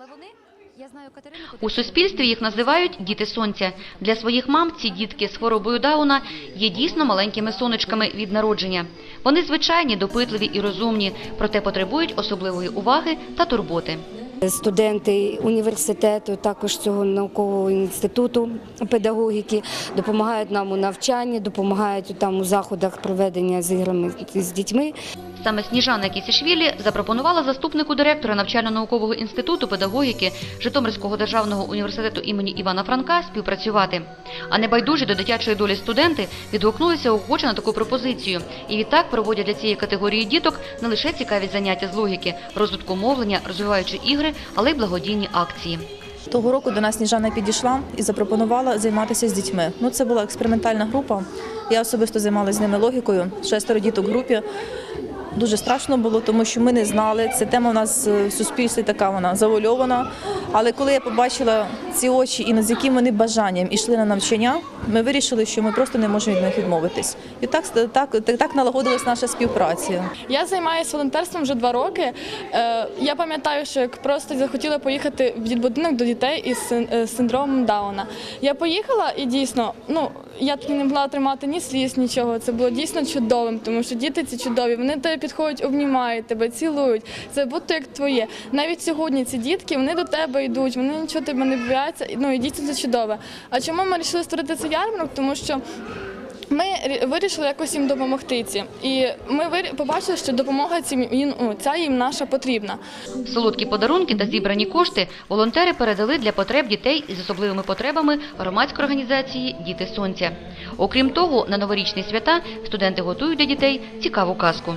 Але вони, я знаю Катерину У суспільстві їх називають діти сонця. Для своїх мам ці дітки з хворобою Дауна є дійсно маленькими сонечками від народження. Вони звичайні, допитливі і розумні, проте потребують особливої уваги та турботи. Студенти університету, також цього наукового інституту педагогіки допомагають нам у навчанні, допомагають там у заходах проведення з іграми з дітьми. Саме Сніжана Кісішвілі запропонувала заступнику директора навчально-наукового інституту педагогіки Житомирського державного університету імені Івана Франка співпрацювати. А небайдужі до дитячої долі студенти відгукнулися охоче на таку пропозицію. І відтак проводять для цієї категорії діток не лише цікаві заняття з логіки, розвитку мовлення, розвиваючи ігри, але й благодійні акції. Того року до нас Сніжана підійшла і запропонувала займатися з дітьми. Ну, це була експериментальна група. Я особисто займалася з ними логікою. Шестеро діток в групі. Дуже страшно було, тому що ми не знали. Ця тема у нас е, в суспільстві така вона завольована. Але коли я побачила ці очі і з яким вони бажанням ішли на навчання, ми вирішили, що ми просто не можемо від них відмовитись. І так, так, так, налагодилась наша співпраця. Я займаюся волонтерством вже два роки. Е, Я пам'ятаю, що як просто захотіла поїхати в дітбудинок до дітей із е, синдромом Дауна. Я поїхала і дійсно, ну я тоді не могла тримати ні сліз, нічого. Це було дійсно чудовим, тому що діти ці чудові. Вони тебе підходять, обнімають тебе, цілують. Це будто як твоє. Навіть сьогодні ці дітки вони до тебе йдуть, вони нічого тебе не бояться. Ну і дійсно це чудове. А чому ми вирішили створити цей ярмарок? Тому що ми вирішили якось їм допомогти ці. І ми побачили, що допомога цим ну, ця їм наша потрібна. Солодкі подарунки та зібрані кошти волонтери передали для потреб дітей із особливими потребами громадської організації Діти Сонця. Окрім того, на новорічні свята студенти готують для дітей цікаву казку.